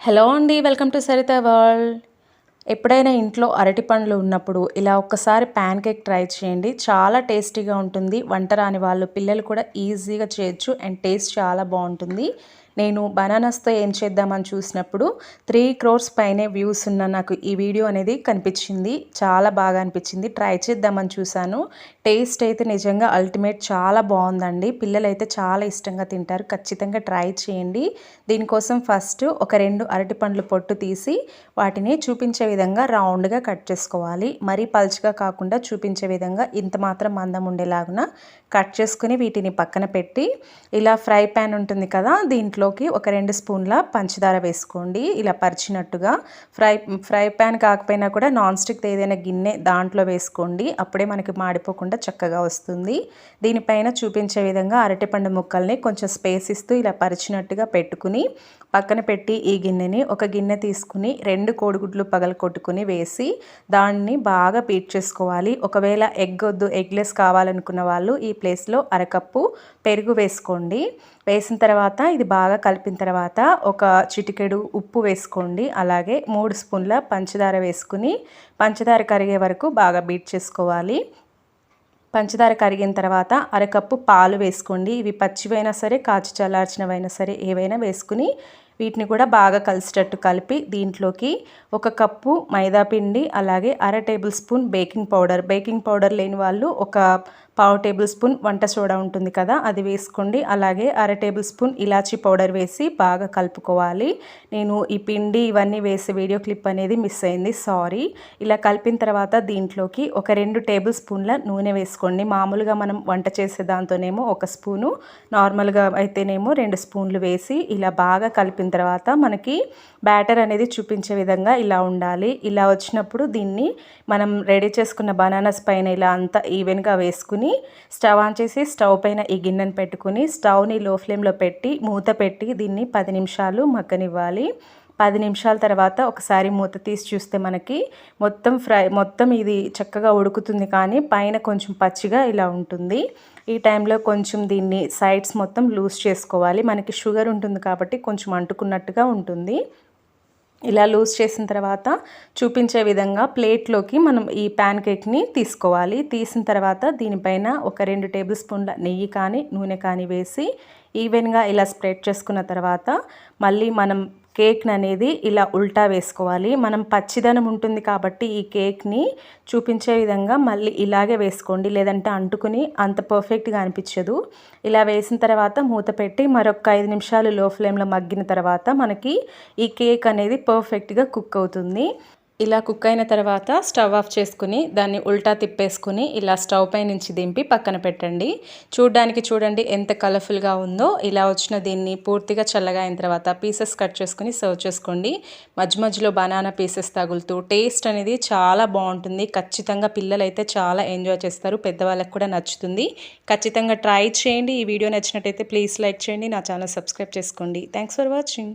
Hello అండి welcome to Saritha world. ఎప్పుడైనా ఇంట్లో అరటి పండ్లు ఉన్నప్పుడు ఇలా ఒక్కసారి ప్యాన్ కేక్ ట్రై చేయండి. చాలా టేస్టీగా ఉంటుంది. వంట రాని వాళ్ళు పిల్లలు కూడా ఈజీగా చేయొచ్చు అండ్ టేస్ట్ చాలా బాగుంటుంది. నేను బనానాస్తో ఏం చేద్దామని చూసినప్పుడు త్రీ క్రోర్స్ పైనే వ్యూస్ ఉన్న నాకు ఈ వీడియో అనేది కనిపించింది. చాలా బాగా అనిపించింది. ట్రై చేద్దామని చూశాను. టేస్ట్ అయితే నిజంగా అల్టిమేట్ చాలా బాగుందండి. పిల్లలు అయితే చాలా ఇష్టంగా తింటారు. ఖచ్చితంగా ట్రై చేయండి. దీనికోసం ఫస్ట్ ఒక రెండు అరటి పండ్లు పొట్టు తీసి వాటిని చూపించే విధంగా రౌండ్గా కట్ చేసుకోవాలి. మరీ పల్చగా కాకుండా చూపించే విధంగా ఇంత మాత్రం మందం ఉండేలాగున కట్ చేసుకుని వీటిని పక్కన పెట్టి ఇలా ఫ్రై ప్యాన్ ఉంటుంది కదా దీంట్లో అందులోకి ఒక రెండు స్పూన్ల పంచదార వేసుకోండి. ఇలా పరిచినట్టుగా ఫ్రై ఫ్రై ప్యాన్ కాకపోయినా కూడా నాన్ స్టిక్ ఏదైనా గిన్నె దాంట్లో వేసుకోండి. అప్పుడే మనకి మాడిపోకుండా చక్కగా వస్తుంది. దీనిపైన చూపించే విధంగా అరటిపండు ముక్కల్ని కొంచెం స్పేస్ ఇస్తూ ఇలా పరిచినట్టుగా పెట్టుకుని పక్కన పెట్టి ఈ గిన్నెని ఒక గిన్నె తీసుకుని రెండు కోడిగుడ్లు పగల కొట్టుకుని వేసి దాన్ని బాగా పీట్ చేసుకోవాలి. ఒకవేళ ఎగ్ వద్దు ఎగ్లెస్ కావాలనుకున్న వాళ్ళు ఈ ప్లేస్లో అరకప్పు పెరుగు వేసుకోండి. వేసిన తర్వాత ఇది బాగా కలిపిన తర్వాత ఒక చిటికెడు ఉప్పు వేసుకోండి. అలాగే మూడు స్పూన్ల పంచదార వేసుకుని పంచదార కరిగే వరకు బాగా బీట్ చేసుకోవాలి. పంచదార కరిగిన తర్వాత అరకప్పు పాలు వేసుకోండి. ఇవి పచ్చివైనా సరే కాచి చల్లార్చినవైనా సరే ఏవైనా వేసుకుని వీటిని కూడా బాగా కలిసేటట్టు కలిపి దీంట్లోకి ఒక కప్పు మైదా పిండి అలాగే అర tablespoon baking powder. Baking powder లేని వాళ్ళు ఒక పావు టేబుల్ స్పూన్ వంట సోడా ఉంటుంది కదా అది వేసుకోండి. అలాగే అర టేబుల్ స్పూన్ ఇలాచీ పౌడర్ వేసి బాగా కలుపుకోవాలి. నేను ఈ పిండి ఇవన్నీ వేసి వీడియో క్లిప్ అనేది మిస్ అయింది సారీ. ఇలా కలిపిన తర్వాత దీంట్లోకి ఒక రెండు టేబుల్ స్పూన్ల నూనె వేసుకోండి. మామూలుగా మనం వంట చేసే దాంతోనేమో ఒక స్పూను నార్మల్గా అయితేనేమో రెండు స్పూన్లు వేసి ఇలా బాగా కలిపిన తర్వాత మనకి బ్యాటర్ అనేది చూపించే విధంగా ఇలా ఉండాలి. ఇలా వచ్చినప్పుడు దీన్ని మనం రెడీ చేసుకున్న బనానాస్ పైన ఇలా అంతా ఈవెన్గా వేసుకుని స్టవ్ ఆన్ చేసి స్టవ్ పైన ఈ గిన్నెను పెట్టుకుని స్టవ్ని లో ఫ్లేమ్లో పెట్టి మూత పెట్టి దీన్ని పది నిమిషాలు మగ్గనివ్వాలి. పది నిమిషాల తర్వాత ఒకసారి మూత తీసి చూస్తే మనకి మొత్తం ఫ్రై మొత్తం ఇది చక్కగా ఉడుకుతుంది కానీ పైన కొంచెం పచ్చిగా ఇలా ఉంటుంది. ఈ టైంలో కొంచెం దీన్ని సైడ్స్ మొత్తం లూజ్ చేసుకోవాలి. మనకి షుగర్ ఉంటుంది కాబట్టి కొంచెం అంటుకున్నట్టుగా ఉంటుంది. ఇలా లూజ్ చేసిన తర్వాత చూపించే విధంగా ప్లేట్లోకి మనం ఈ ప్యాన్ కేక్ని తీసుకోవాలి. తీసిన తర్వాత దీనిపైన ఒక రెండు టేబుల్ స్పూన్ల నెయ్యి కానీ నూనె కానీ వేసి ఈవెన్గా ఇలా స్ప్రెడ్ చేసుకున్న తర్వాత మళ్ళీ మనం కేక్ని అనేది ఇలా ఉల్టా వేసుకోవాలి. మనం పచ్చిదనం ఉంటుంది కాబట్టి ఈ కేక్ని చూపించే విధంగా మళ్ళీ ఇలాగే వేసుకోండి. లేదంటే అంటుకుని అంత పర్ఫెక్ట్గా అనిపించదు. ఇలా వేసిన తర్వాత మూత పెట్టి మరొక ఐదు నిమిషాలు లో ఫ్లేమ్లో మగ్గిన తర్వాత మనకి ఈ కేక్ అనేది పర్ఫెక్ట్గా కుక్ అవుతుంది. ఇలా కుక్ అయిన తర్వాత స్టవ్ ఆఫ్ చేసుకుని దాన్ని ఉల్టా తిప్పేసుకుని ఇలా స్టవ్ పై నుంచి దింపి పక్కన పెట్టండి. చూడ్డానికి చూడండి ఎంత కలర్ఫుల్గా ఉందో. ఇలా వచ్చిన దీన్ని పూర్తిగా చల్లగా అయిన తర్వాత పీసెస్ కట్ చేసుకుని సర్వ్ చేసుకోండి. మధ్య మధ్యలో బనానా పీసెస్ తగులుతూ టేస్ట్ అనేది చాలా బాగుంటుంది. ఖచ్చితంగా పిల్లలు అయితే చాలా ఎంజాయ్ చేస్తారు. పెద్దవాళ్ళకి కూడా నచ్చుతుంది. ఖచ్చితంగా ట్రై చేయండి. ఈ వీడియో నచ్చినట్టయితే ప్లీజ్ లైక్ చేయండి. నా ఛానల్ సబ్స్క్రైబ్ చేసుకోండి. Thanks for watching